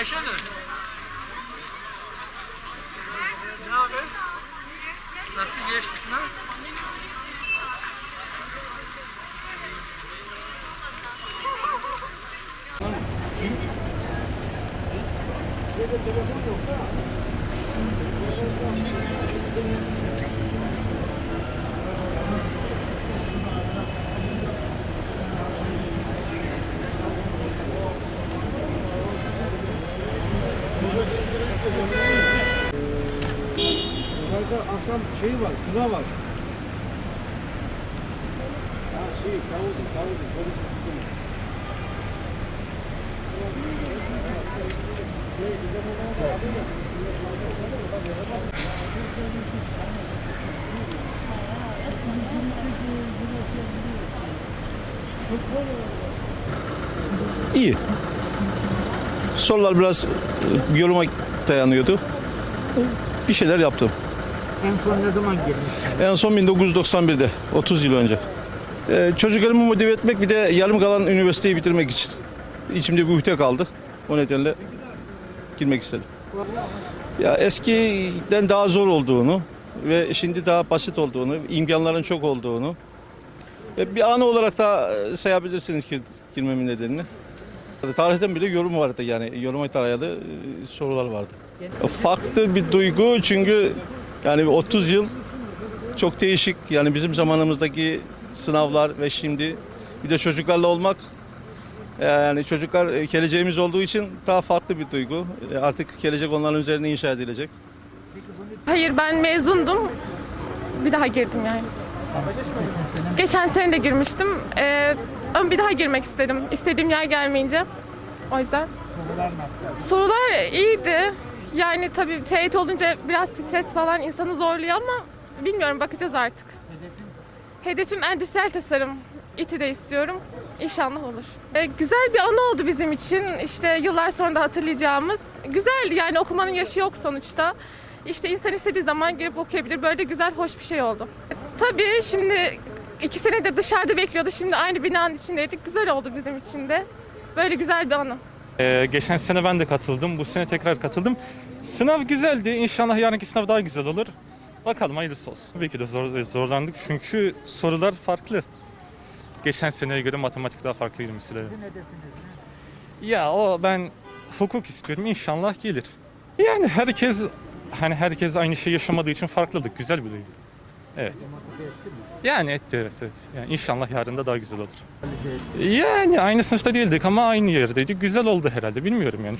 Ayşenur. Ne haber? Nasıl geçti sınav? Telefon yok da. Yukarıda akşam şey var, kına var. Ha şey, tavuğu, polis kısmı. İyi. Sorular biraz e, yoruma dayanıyordu. Bir şeyler yaptım. En son ne zaman girmiştin? En son 1991'de, 30 yıl önce. Ee, çocuklarımı motive etmek bir de yarım kalan üniversiteyi bitirmek için. İçimde bir uhde kaldı. O nedenle girmek istedim. Ya eskiden daha zor olduğunu ve şimdi daha basit olduğunu, imkanların çok olduğunu ve bir anı olarak da e, sayabilirsiniz ki girmemin nedenini. Tarihten bile yorum vardı yani yoruma dayalı e, sorular vardı. Farklı bir duygu çünkü yani 30 yıl çok değişik. Yani bizim zamanımızdaki sınavlar ve şimdi bir de çocuklarla olmak e, yani çocuklar e, geleceğimiz olduğu için daha farklı bir duygu. E, Artık gelecek onların üzerine inşa edilecek. Hayır ben mezundum. Bir daha girdim yani. Geçen sene de girmiştim. Ee, ama bir daha girmek istedim. İstediğim yer gelmeyince. O yüzden. Sorular nasıl? Sorular iyiydi. Yani tabii TYT olunca biraz stres falan insanı zorluyor ama bilmiyorum bakacağız artık. Hedefim endüstriyel tasarım. İTÜ'de istiyorum. İnşallah olur. Ee, güzel bir anı oldu bizim için. İşte yıllar sonra da hatırlayacağımız. Güzeldi yani okumanın yaşı yok sonuçta. İşte insan istediği zaman girip okuyabilir. Böyle güzel, hoş bir şey oldu. Tabii şimdi iki senedir dışarıda bekliyordu. Şimdi aynı binanın içindeydik. Güzel oldu bizim için de. Böyle güzel bir anı. Ee, geçen sene ben de katıldım. Bu sene tekrar katıldım. Sınav güzeldi. İnşallah yarınki sınav daha güzel olur. Bakalım hayırlısı olsun. Tabii ki de zor, zorlandık çünkü sorular farklı. Geçen seneye göre matematik daha farklıydı mesela. Sizin hedefiniz ne? Ya o ben hukuk istiyorum inşallah gelir. Yani herkes hani herkes aynı şey yaşamadığı için farklılık güzel bir duygu. Evet. Yani etti evet evet. Yani inşallah yarın da daha güzel olur. Yani aynı sınıfta değildik ama aynı yerdeydik. Güzel oldu herhalde bilmiyorum yani.